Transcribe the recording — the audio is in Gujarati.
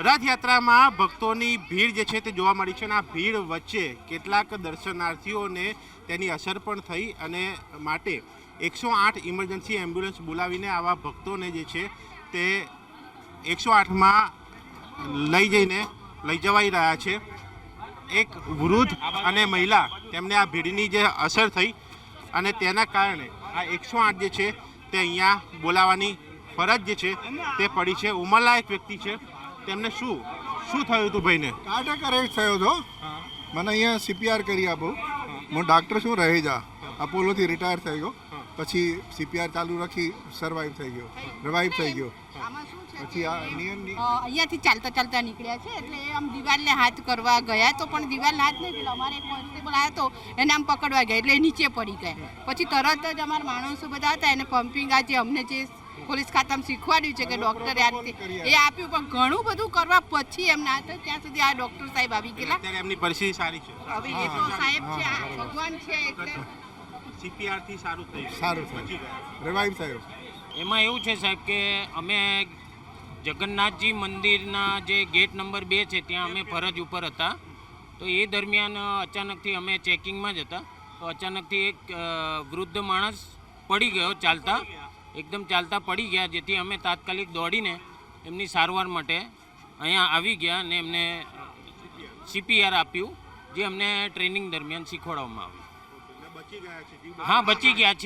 રથયાત્રામાં ભક્તોની ભીડ જે છે તે જોવા મળી છે અને આ ભીડ વચ્ચે કેટલાક દર્શનાર્થીઓને તેની અસર પણ થઈ અને માટે એકસો આઠ ઇમરજન્સી એમ્બ્યુલન્સ બોલાવીને આવા ભક્તોને જે છે તે એકસો આઠમાં લઈ જઈને લઈ જવાઈ રહ્યા છે. એક વૃદ્ધ અને મહિલા તેમને આ ભીડની જે અસર થઈ અને તેના કારણે આ એકસો આઠ જે છે તે અહીંયા બોલાવવાની ફરજ જે છે તે પડી છે. ઉંમરલાયક વ્યક્તિ છે. તેમને શું શું થયું હતું ભાઈને? કાર્ડિયક અરેસ્ટ થયો હતો. મને અહીંયા સીપીઆર કરી આપો. હું. ડાક્ટર શું રહેજા અપોલોથી રિટાયર થઈ ગયો. પછી સીપીઆર ચાલુ રાખી સર્વાઈવ થઈ ગયો. રિવાઈવ થઈ ગયો. આમાં પછી આ નિયમ અહીંયાથી ચાલતા ચાલતા નીકળ્યા છે એટલે આમ દિવાલને હાથ કરવા ગયા તો પણ દિવાલને હાથ નહીં પેલો અમારે એક કોન્સ્ટેબલ આવ્યો તો એને આમ પકડવા ગયા એટલે એ નીચે પડી ગયા. પછી તરત જ અમારા માણસો બધા હતા એને પમ્પિંગ આજે અમને જે પોલીસ ખાતામાં શીખવાડ્યું છે કે ડૉક્ટરે આ રીતે એ આપ્યું પણ ઘણું બધું કરવા પછી એમ ના થયું ત્યાં સુધી આ ડૉક્ટર સાહેબ આવી ગયેલા. અત્યારે એમની પરિસ્થિતિ સારી છે. હવે એ તો સાહેબ છે આ ભગવાન છે એટલે CPR થી સારું થયું સારું થયું. ગયા. સાહેબ. એમાં એવું છે સાહેબ કે અમે જગન્નાથજી મંદિરના જે ગેટ નંબર બે છે ત્યાં અમે ફરજ ઉપર હતા. તો એ દરમિયાન અચાનકથી અમે ચેકિંગમાં જ હતા. તો અચાનકથી એક વૃદ્ધ માણસ પડી ગયો ચાલતા. એકદમ ચાલતા પડી ગયા જેથી અમે તાત્કાલિક દોડીને એમની સારવાર માટે અહીંયા આવી ગયા અને એમને સીપીઆર આપ્યું જે અમને ટ્રેનિંગ દરમિયાન શીખવાડવામાં આવ્યું. હા બચી ગયા છે.